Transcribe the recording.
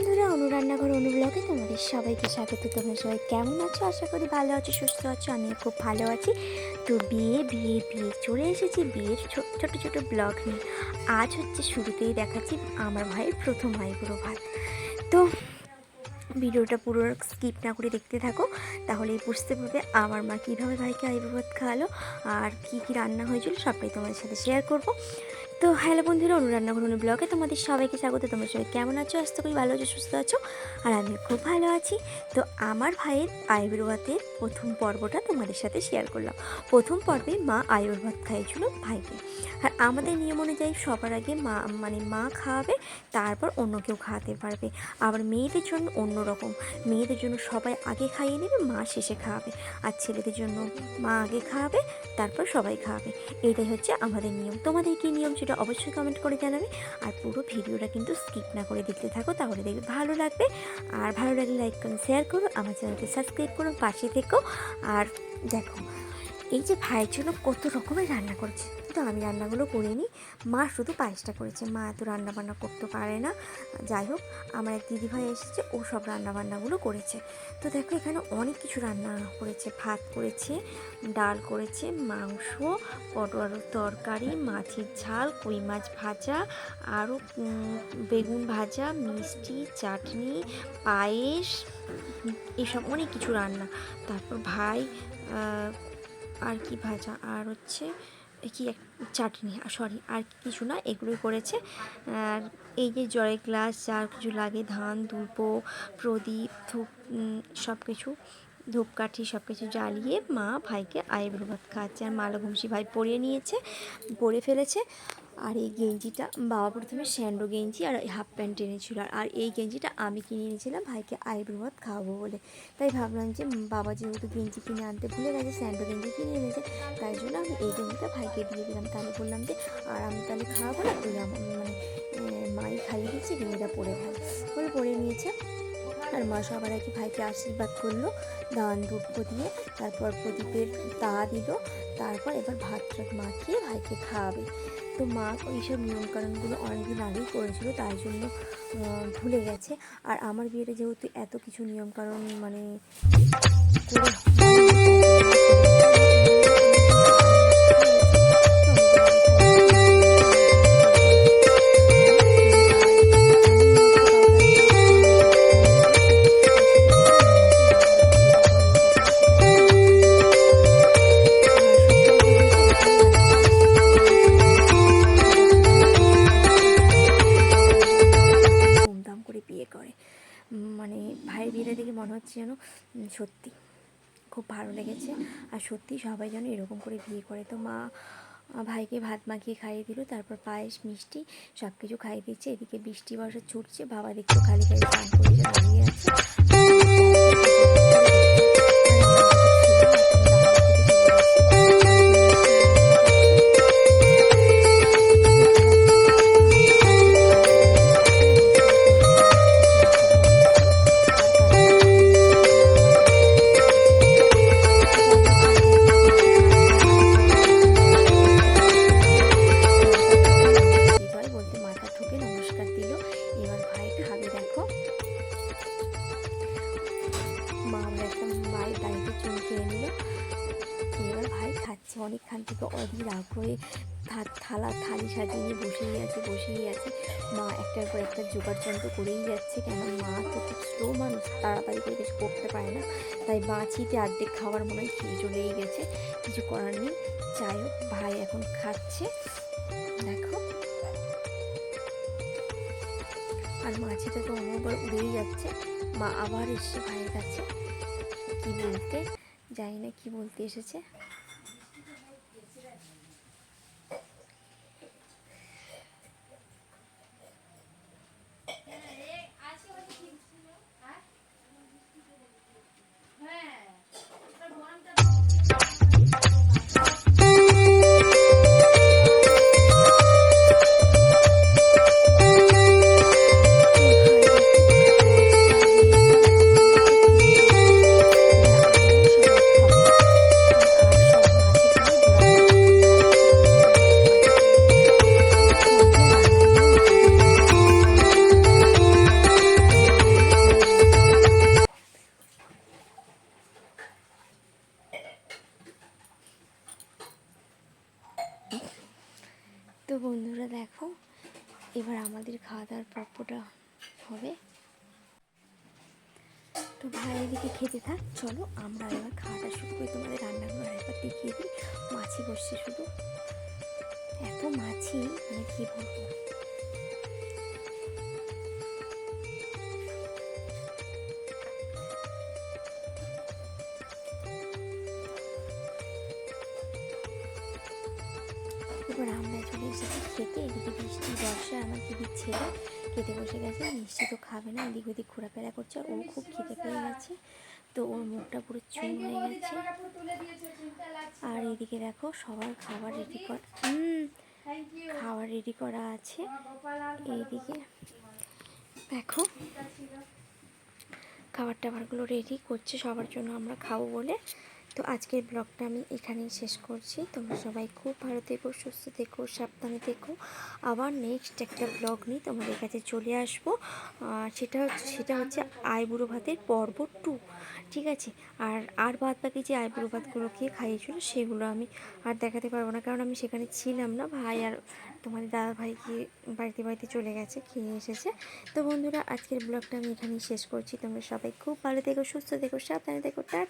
বন্ধুরা, অনু রান্নাঘর, অনু ব্লগে তোমাদের সবাইকে স্বাগত। তোমরা সবাই কেমন আছো? আশা করি ভালো আছো, সুস্থ আছো, আমিও খুব ভালো আছি। তো বিয়ে বিয়ে বিয়ে, চলে এসেছি বিয়ের ছোট ছোট ব্লগ নিয়ে। আজ হচ্ছে শুরুতেই দেখাচ্ছি আমার ভাইয়ের প্রথম ভাই পুরো ভাত। তো ভিডিওটা পুরো স্কিপ না করে দেখতে থাকো তাহলে বুঝতে পারবে আমার মা কীভাবে ভাইকে আয়ুর্বাদ খাওয়ালো, আর কি কি রান্না হয়েছিল, সবটাই তোমাদের সাথে শেয়ার করব। তো হ্যালো বন্ধুরা অনুরান্না করুন ব্লগে তোমাদের সবাইকে স্বাগত। তোমরা সবাই কেমন আছো? আশা করি ভালো আছো, সুস্থ আছো। আর আমি খুব ভালো আছি। তো আমার ভাইয়ের ভাতের প্রথম পর্বটা তোমাদের সাথে শেয়ার করলাম। প্রথম পর্বে মা ভাত খাইয়েছিল ভাইকে। আর আমাদের নিয়ম অনুযায়ী সবার আগে মা মানে মা খাওয়াবে, তারপর অন্য কেউ খাওয়াতে পারবে। আবার মেয়েদের জন্য অন্য রকম মেয়েদের জন্য সবাই আগে খাইয়ে নেবে, মা শেষে খাওয়াবে। আর ছেলেদের জন্য মা আগে খাওয়াবে, তারপর সবাই খাওয়াবে। এটাই হচ্ছে আমাদের নিয়ম। তোমাদের কী নিয়ম সেটা অবশ্যই কমেন্ট করে জানাবে। আর পুরো ভিডিওটা কিন্তু স্কিপ না করে দেখতে থাকো, তাহলে দেখবে ভালো লাগবে। আর ভালো লাগলে লাইক করুন শেয়ার করো। আমার চ্যানেলটি সাবস্ক্রাইব করুন পাশে থেকো। আর দেখো এই যে ভাইয়ের জন্য কত রকমের রান্না করেছে। কিন্তু আমি রান্নাগুলো করিনি। মা শুধু পায়েসটা করেছে। মা এত রান্নাবান্না করতে পারে না। যাই হোক, আমার এক দিদিভাই এসেছে, ও সব রান্নাবান্নাগুলো করেছে। তো দেখো, এখানে অনেক কিছু রান্না করেছে। ভাত করেছে, ডাল করেছে, মাংস, পটল আলুর তরকারি, মাছের ঝাল, কই মাছ ভাজা, আরও বেগুন ভাজা, মিষ্টি, চাটনি, পায়েস, এসব অনেক কিছু রান্না। তারপর ভাই আর কি ভাজা, আর হচ্ছে কি এক চাটনি সরি আর কিছু না, এগুলোই করেছে। আর এই যে জলের গ্লাস যা কিছু লাগে, ধান ধূপ প্রদীপ, ধূপ সব কিছু ধূপকাঠি সব কিছু জ্বালিয়ে মা ভাইকে আইব্রো ভাত খাওয়াচ্ছে। আর মালা ঘুমসি ভাই পরিয়ে নিয়েছে পরে ফেলেছে। আর এই গেঞ্জিটা বাবা প্রথমে স্যান্ডো গেঞ্জি আর হাফ প্যান্ট এনেছিল। আর- এই গেঞ্জিটা আমি কিনে এনেছিলাম, ভাইকে আইব্রো ভাত খাওয়াবো বলে। তাই ভাবলাম যে বাবা যেহেতু গেঞ্জি কিনে আনতে ভুলে গেছে, স্যান্ডো গেঞ্জি কিনে এনেছে, তাই জন্য আমি এই গেঞ্জিটা ভাইকে দিয়ে দিলাম। তাহলে বললাম যে, আর আমি তাহলে খাওয়াবো না? তুই আমার মানে মাই খাইয়ে দিচ্ছি গেঞ্জিটা পরে খাই বলে পরে নিয়েছে। আর মা সবার আগে ভাইকে আশীর্বাদ করল, দান দুঃখ দিয়ে, তারপর প্রদীপের তা দিল, তারপর এবার ভাত মাখিয়ে ভাইকে খাওয়াবে। তো মা এইসব নিয়মকানুনগুলো অনেকদিন আগেই করেছিল, তাই জন্য ভুলে গেছে। আর আমার বিয়েটা যেহেতু এত কিছু নিয়মকানুন মানে ধুমধাম মানে ভাইয়ের বিয়েটা দেখে মনে হচ্ছে যেন সত্যি। খুব ভালো লেগেছে। আর সত্যি সবাই যেন এরকম করে বিয়ে করে। তো মা ভাইকে ভাত মাখিয়ে খাইয়ে দিল, তারপর পায়েস, মিষ্টি সব কিছু খাইয়ে দিচ্ছে। এদিকে বৃষ্টি বর্ষা ছুটছে, বাবা দেখতে খালি খালি দাঁড়িয়ে আছে। এবার ভাই খাচ্ছে অনেকক্ষণ থেকে। অধীর আগ্রহে থালা থালি সাজিয়ে নিয়ে বসেই আছে বসেই আছে। মা একটার পর একটা জোগাড় যন্ত্র করেই যাচ্ছে কেন মা তো খুব স্লো মানুষ, তাড়াতাড়ি করে কিছু করতে পারে না। তাই বাঁচিতে অর্ধেক খাবার মনে হয় খেয়ে চলেই গেছে। কিছু করার নেই। যাই হোক, ভাই এখন খাচ্ছে। দেখো। আর মাছিটা তো অনেকবার উড়েই যাচ্ছে। মা আবার এসছে ভাইয়ের কাছে। কি বলতে? জানি না কি বলতে এসেছে। এবার আমাদের খাওয়া দাওয়ার পর্বটা হবে। তো ভাই, এদিকে খেতে থাক। চলো, আমরা এবার খাওয়াটা শুরু করি। তোমাদের রান্নাগুলো একবার দেখিয়ে দিই। মাছি বসছে শুধু। এত মাছি মানে কী বলব? এবার আমরা চলে এসেছি খেতে। এদিকে বর্ষা আমার দিদির ছেলে খেতে বসে গেছে, মিষ্টি তো খাবে না, এদিক ওদিক ঘোরাফেরা করছে আর ও খুব খেতে পেয়ে গেছে। তো ওর মুখটা পুরো চুন হয়ে গেছে। আর এদিকে দেখো সবার খাবার রেডি করা খাবার রেডি করা আছে। এইদিকে দেখো খাবার টাবারগুলো রেডি করছে সবার জন্য আমরা খাব বলে। তো আজকের ব্লগটা আমি এখানেই শেষ করছি। তোমরা সবাই খুব ভালো থেকো, সুস্থ থেকো, সাবধানে থেকো। আবার নেক্সট একটা ব্লগ নিয়ে তোমাদের কাছে চলে আসব। সেটা সেটা হচ্ছে আইবুড়ো ভাতের পর্ব টু ঠিক আছে? আর আর বাদ বাকি যে আইবুড়ো ভাতগুলো খেয়ে খাইয়েছিল সেগুলো আমি আর দেখাতে পারব না, কারণ আমি সেখানে ছিলাম না। ভাই আর তোমাদের দাদা ভাই গিয়ে বাড়িতে বাড়িতে চলে গেছে খেয়ে এসেছে? তো বন্ধুরা, আজকের ব্লগটা আমি এখানেই শেষ করছি। তোমরা সবাই খুব ভালো থেকো, সুস্থ থেকো, সাবধানে থেকো, টাটা।